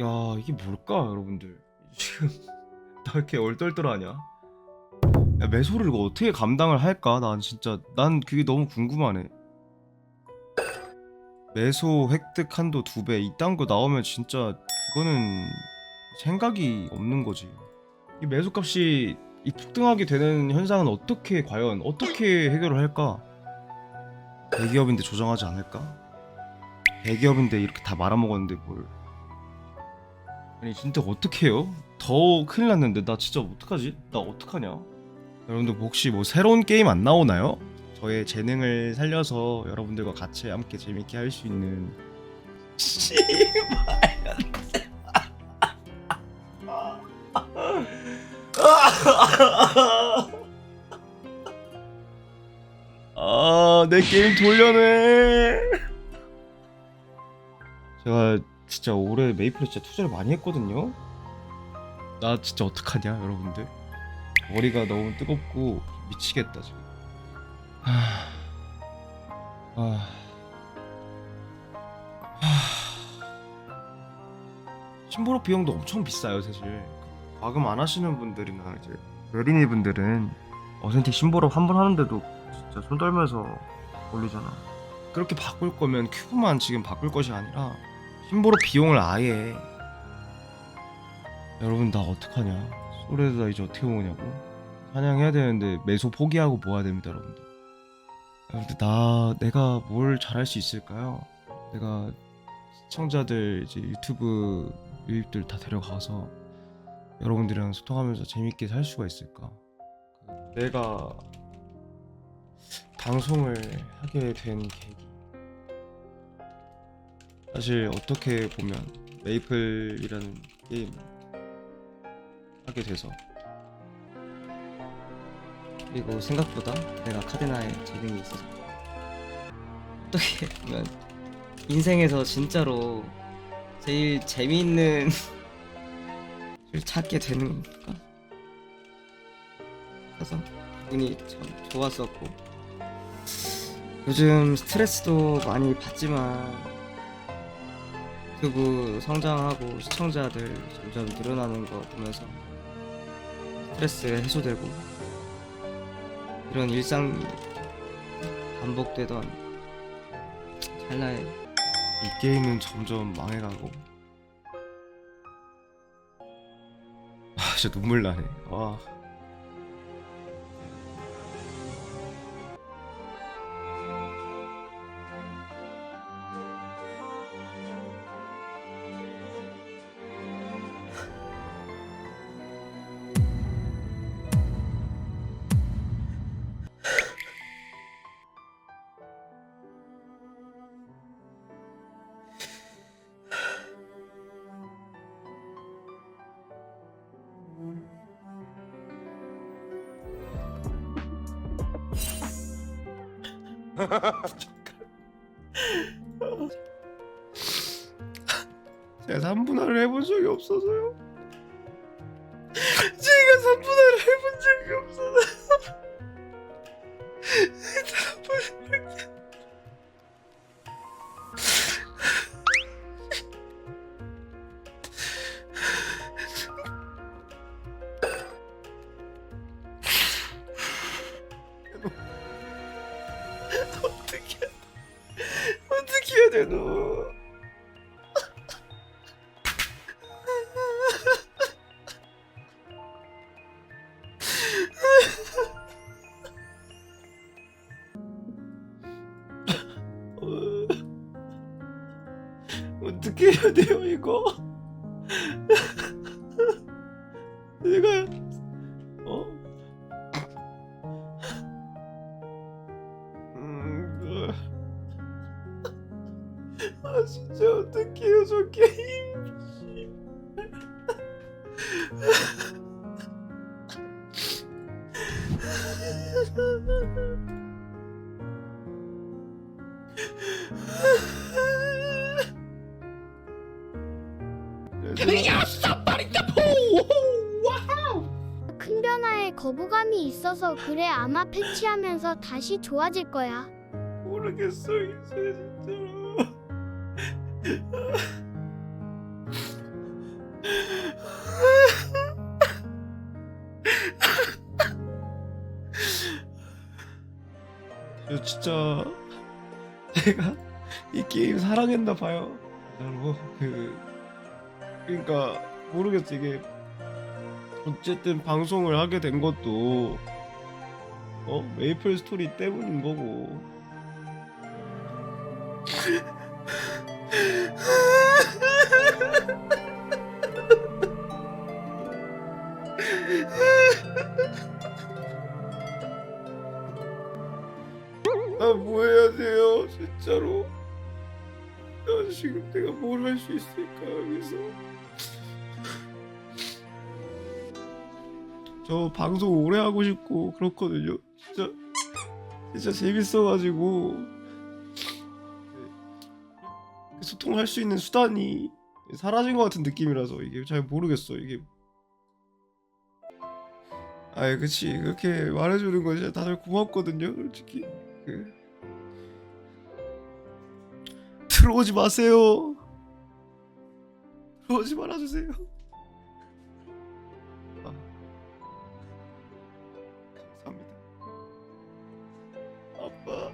야 이게 뭘까 여러분들? 지금 나 이렇게 얼떨떨하냐? 야 매소를 이거 어떻게 감당을 할까? 난 진짜 난 그게 너무 궁금하네. 매소 획득 한도 두 배 이딴 거 나오면 진짜 그거는 생각이 없는 거지. 이 매소 값이 이 폭등하게 되는 현상은 어떻게 과연 어떻게 해결을 할까? 대기업인데 조정하지 않을까? 대기업인데 이렇게 다 말아먹었는데 뭘 아니 진짜 어떻게 해요? 더 큰일 났는데 나 진짜 어떡하지? 나 어떡하냐? 여러분들 혹시 뭐 새로운 게임 안 나오나요? 저의 재능을 살려서 여러분들과 같이 함께 재밌게 할 수 있는 아내 게임 돌려내 제가 진짜 올해 메이플에 진짜 투자를 많이 했거든요. 나 진짜 어떡하냐 여러분들. 머리가 너무 뜨겁고 미치겠다 지금. 하... 아... 하... 심보로 비용도 엄청 비싸요 사실. 과금 안 하시는 분들이나 이제 메리니 분들은 어센틱 심보로 한번 하는데도 진짜 손 떨면서 올리잖아. 그렇게 바꿀 거면 큐브만 지금 바꿀 것이 아니라 심보로 비용을 아예. 여러분 나 어떡하냐? 소래도 이제 어떻게 먹냐고? 사냥해야 되는데 매소 포기하고 모아야 됩니다 여러분들. 여러분들 나 내가 뭘 잘할 수 있을까요? 내가 시청자들 이제 유튜브 유입들 다 데려가서 여러분들이랑 소통하면서 재밌게 살 수가 있을까? 내가 방송을 하게 된 계기 사실 어떻게 보면 메이플이라는 게임 하게 돼서 그리고 생각보다 내가 카데나에 재능이 있어서 어떻게 보면 인생에서 진짜로 제일 재미있는 를 찾게 되는 건가? 그래서 기분이 참 좋았었고 요즘 스트레스도 많이 받지만 유튜브 성장하고 시청자들 점점 늘어나는 거 보면서 스트레스 해소되고 이런 일상이 반복되던 찰나에 이 게임은 점점 망해가고. 아 진짜 눈물 나네. 와 제가 3분할을 해본 적이 없어서요. 제가 3분할을 해본 적이 없어서. 어떻게 되노 어, 어떻게 해야 돼요 이거? 내가 저 게임 씨. 큰 변화에 거부감이 있어서 그래 아마 패치하면서 다시 좋아질 거야. 모르겠어 이제 진짜로 저 진짜 제가 이 게임 사랑했나 봐요. 진짜로 그 그러니까 모르겠어 이게 어쨌든 방송을 하게 된 것도 어 메이플 스토리 때문인 거고. 나 뭐 해야 돼요 진짜로. 나 지금 내가 뭘 할 수 있을까 여기서. 저 방송 오래 하고 싶고 그렇거든요. 진짜 진짜 재밌어가지고. 네. 소통할 수 있는 수단이 사라진 것 같은 느낌이라서 이게 잘 모르겠어 이게. 아이 그치. 그렇게 말해주는 거 진짜 다들 고맙거든요 솔직히. 그 들어오지 마세요. 들어오지 말아주세요. 아, 감사합니다. 아빠.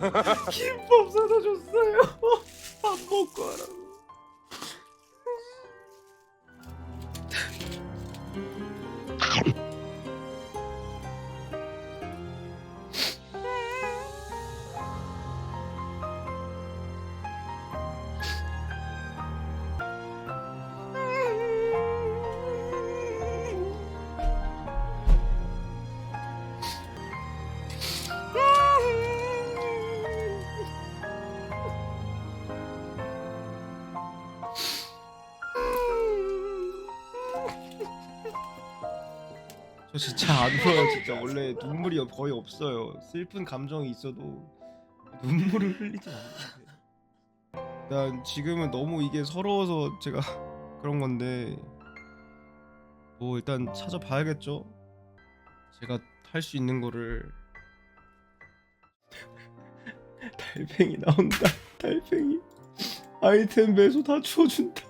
김밥 사다 줬어요. 밥 먹고 하라고 저 진짜 안 울어요 진짜. 원래 눈물이 거의 없어요. 슬픈 감정이 있어도 눈물을 흘리지 않아요 일단 지금은 너무 이게 서러워서 제가 그런 건데 뭐 일단 찾아봐야겠죠? 제가 할 수 있는 거를. 달팽이 나온다 달팽이. 아이템 매수 다 주워준다.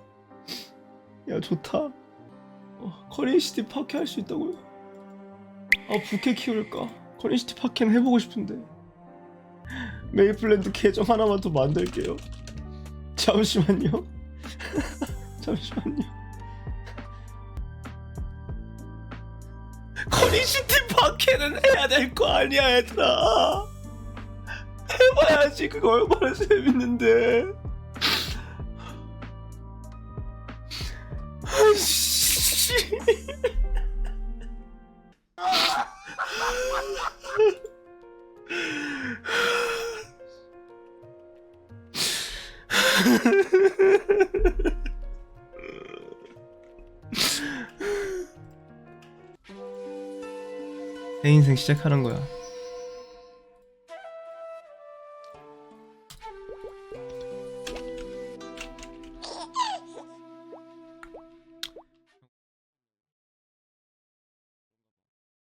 야 좋다. 어, 커리시티 파케 할수 있다고요? 아 부캐 키울까? 커리시티 파케는 해보고 싶은데. 메이플랜드 계정 하나만 더 만들게요. 잠시만요. 잠시만요. 커리시티 파케는 해야 될 거 아니야 얘들아. 해봐야지 그거 얼마나 재밌는데. 아이씨 새 인생 시작하는 거야.